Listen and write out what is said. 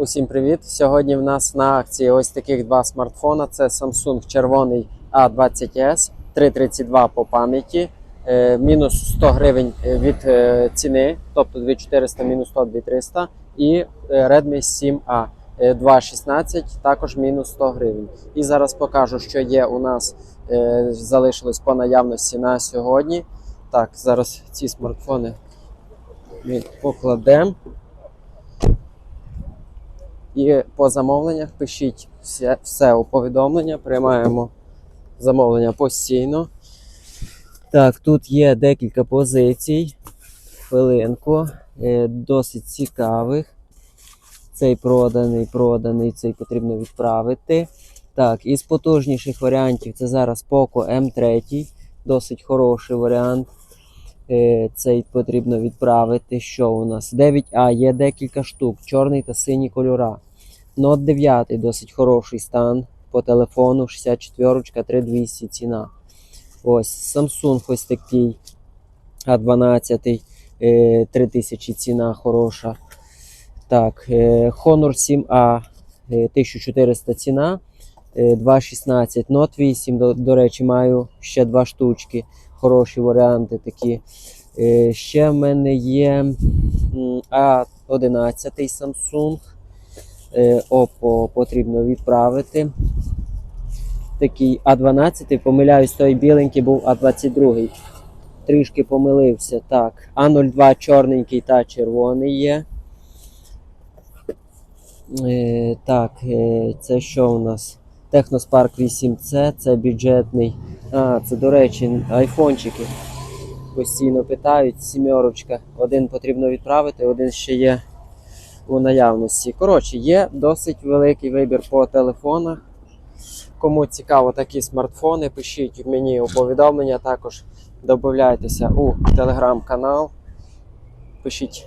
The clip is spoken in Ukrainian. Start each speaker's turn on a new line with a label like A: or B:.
A: Усім привіт! Сьогодні в нас на акції ось таких два смартфона. Це Samsung червоний A20s 332 по пам'яті. Е, Мінус 100 гривень від е, ціни, тобто 2400 мінус 100 2300. І е, Redmi 7A е, 2.16 також мінус 100 гривень. І зараз покажу, що є у нас залишилось по наявності на сьогодні. Так, зараз ці смартфони покладемо. І по замовленнях пишіть все, все у повідомлення, приймаємо замовлення постійно. Так, тут є декілька позицій. Хвилинку. Е, досить цікавих. Цей проданий, проданий, цей потрібно відправити. Так, із потужніших варіантів це зараз Poco M3. Досить хороший варіант. Е, Цей потрібно відправити. Що у нас? 9А є декілька штук, чорний та синій кольора. Note 9 досить хороший стан по телефону, 64 3200 ціна. Ось Samsung ось такий А12, е, 3000 ціна хороша. Так, е, Honor 7A е, 1400 ціна. е, 2.16 Note 8, до, до речі, маю ще два штучки. Хороші варіанти такі. Е, Ще в мене є А11 Samsung. Е, Oppo потрібно відправити. Такий А12, помиляюсь, той біленький був А22. Трішки помилився. Так. А02 чорненький та червоний є. Е, так, е, це що у нас? Техноспарк 8C, це бюджетний. А, це, до речі, айфончики. Постійно питають, сімерочка. Один потрібно відправити, один ще є у наявності. Коротше, є досить великий вибір по телефонах. Кому цікаво такі смартфони, пишіть мені у повідомлення. Також додайтеся у телеграм-канал. Пишіть